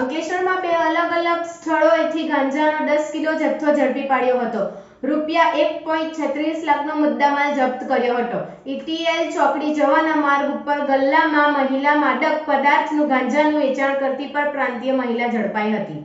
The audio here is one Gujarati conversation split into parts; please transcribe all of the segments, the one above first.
અંકલેશ્વરમાં બે અલગ અલગ સ્થળોએથી ગાંજાનો દસ કિલો જથ્થો ઝડપી પાડ્યો હતો. રૂપિયા એક પોઈન્ટ છત્રીસ લાખનો મુદ્દામાલ જપ્ત કર્યો હતો. ઇટીએલ ચોકડી જવાના માર્ગ ઉપર ગલ્લામાં મહિલા માદક પદાર્થનું ગાંજાનું વેચાણ કરતી પર પ્રાંતીય મહિલા ઝડપાઈ હતી.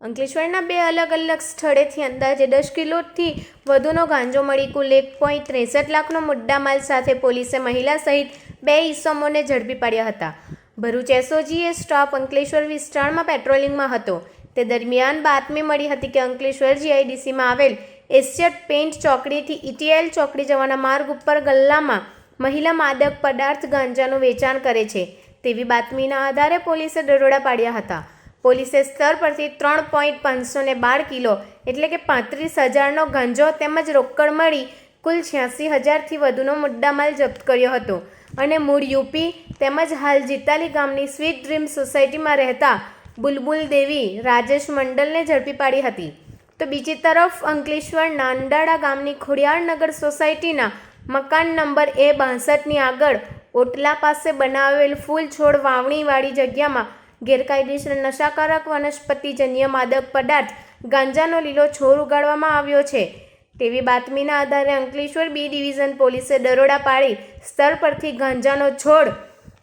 અંકલેશ્વરના બે અલગ અલગ સ્થળેથી અંદાજે દસ કિલોથી વધુનો ગાંજો મળી કુલ એક પોઈન્ટ ત્રેસઠ લાખનો મુદ્દામાલ સાથે પોલીસે મહિલા સહિત બે ઈસમોને ઝડપી પાડ્યા હતા. ભરૂચ એસઓજીએ સ્ટાફ અંકલેશ્વર વિસ્તારમાં પેટ્રોલિંગમાં હતો. તે દરમિયાન બાતમી મળી હતી કે અંકલેશ્વર જીઆઈડીસીમાં આવેલ એશિયટ પેઇન્ટ ચોકડીથી ઇટીએલ ચોકડી જવાના માર્ગ ઉપર ગલ્લામાં મહિલા માદક પદાર્થ ગાંજાનું વેચાણ કરે છે. તેવી બાતમીના આધારે પોલીસે દરોડા પાડ્યા હતા. પોલીસે સ્તર પરથી ત્રણ પોઈન્ટ પાંચસો ને બાર કિલો એટલે કે પાંત્રીસ હજારનો ગાંજો તેમજ રોકડ મળી કુલ છ્યાસી હજારથી વધુનો મુદ્દામાલ જપ્ત કર્યો હતો. અને મૂળ યુપી તેમજ હાલ જીતાલી ગામની સ્વીટ ડ્રીમ સોસાયટીમાં રહેતા બુલબુલ દેવી રાજેશ મંડલને ઝડપી પાડી હતી. તો બીજી તરફ અંકલેશ્વર નાંદાડા ગામની ખોડિયારનગર સોસાયટીના મકાન નંબર એ બાસઠની આગળ ઓટલા પાસે બનાવેલ ફૂલ છોડ વાવણીવાળી જગ્યામાં ગેરકાયદેસર નશાકારક વનસ્પતિજન્ય માદક પદાર્થ ગાંજાનો લીલો છોડ ઉગાડવામાં આવ્યો છે. તેવી બાતમીના આધારે અંકલેશ્વર બી ડિવિઝન પોલીસે દરોડા પાડી સ્તર પરથી ગાંજાનો છોડ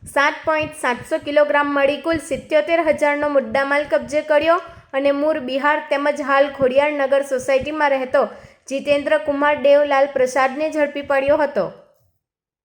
સાત પોઈન્ટ સાતસો કિલોગ્રામ મળી કુલ સિત્યોતેર હજારનો મુદ્દામાલ કબજે કર્યો અને મૂળ બિહાર તેમજ હાલ ખોડિયાર નગર સોસાયટીમાં રહેતો જીતેન્દ્ર કુમાર દેવલાલ પ્રસાદને ઝડપી પડ્યો હતો.